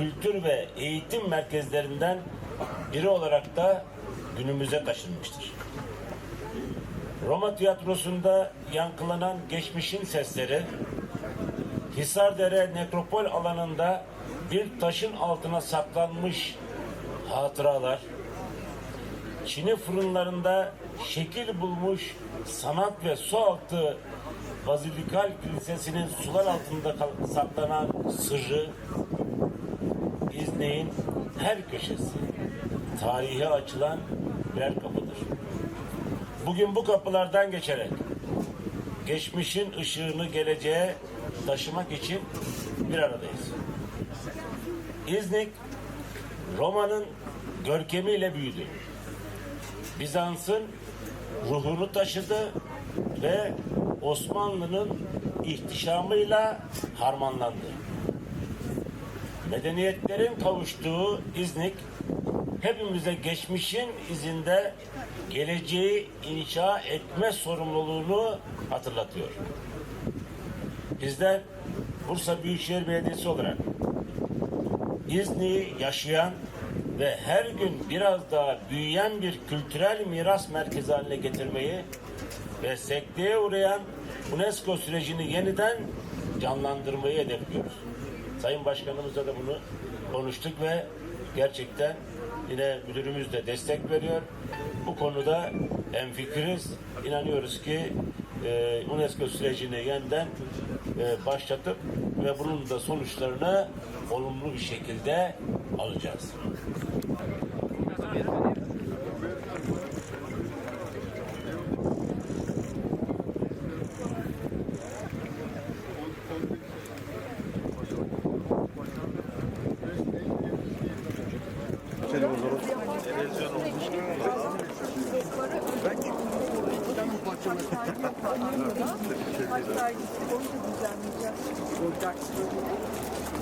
kültür ve eğitim merkezlerinden biri olarak da günümüze taşınmıştır. Roma tiyatrosunda yankılanan geçmişin sesleri, Hisardere nekropol alanında bir taşın altına saklanmış hatıralar, Çin'i fırınlarında şekil bulmuş sanat ve sualtı Bazilikal Kilisesi'nin sular altında saklanan sırrı, İznik'in her köşesi tarihe açılan birer kapıdır. Bugün bu kapılardan geçerek geçmişin ışığını geleceğe taşımak için bir aradayız. İznik, Roma'nın görkemiyle büyüdü. Bizans'ın ruhunu taşıdı ve Osmanlı'nın ihtişamıyla harmanlandı. Medeniyetlerin kavuştuğu İznik, hepimize geçmişin izinde geleceği inşa etme sorumluluğunu hatırlatıyor. Bizler Bursa Büyükşehir Belediyesi olarak İznik'i yaşayan ve her gün biraz daha büyüyen bir kültürel miras merkezi haline getirmeyi ve sekteye uğrayan UNESCO sürecini yeniden canlandırmayı hedefliyoruz. Sayın Başkanımızla da bunu konuştuk ve gerçekten yine müdürümüz de destek veriyor. Bu konuda hemfikiriz. İnanıyoruz ki e, UNESCO sürecini yeniden e, başlatıp ve bunun da sonuçlarını olumlu bir şekilde alacağız.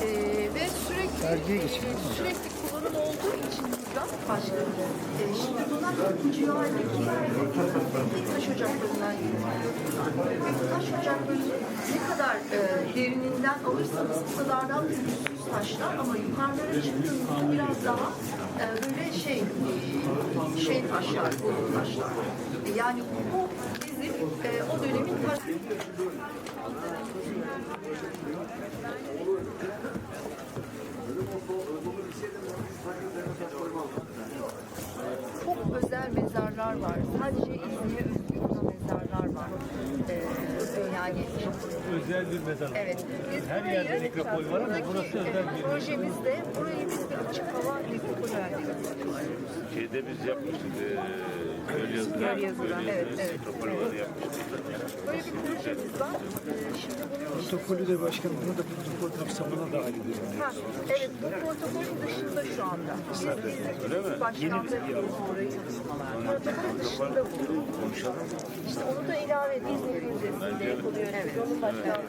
Ee, ve sürekli e, sürekli kullanım olduğu için burada başkanım. E, şimdi buna civarındaki taş ocaklarından geliyor. Taş ocaklarının ne kadar e, derininden alırsanız bu kadardan taşlar ama yukarılara çıktığınızda biraz daha e, böyle şey e, şey taşlar, bu taşlar. Yani bu bizim e, o dönemin taş çok özel mezarlar var. Sadece İzmir'e özgü olan mezarlar var. Ee, yani özel bir mezar. evet. Biz Her burayı, yerde nekropol var ama buradaki, burası özel e, bir Projemizde burayı biz bir açık hava nekropol haline getiriyoruz. Şeyde biz yapmıştık. Eee Göl yazılar. Göl yazılar, evet, evet. Nekropolleri yapmıştık. Böyle bir projemiz var. Ee, şimdi bunun işte Protokolü de başkanım bunu da protokol kapsamına dahil ediyor. Ha, evet, bu protokolün dışında şu anda. Biz, biz başkanlık yapıyoruz burayı. Protokolün dışında bu. Konuşalım. İşte onu da ilave İzmir Üniversitesi'nde yapılıyor. Evet. Onun başkanlığı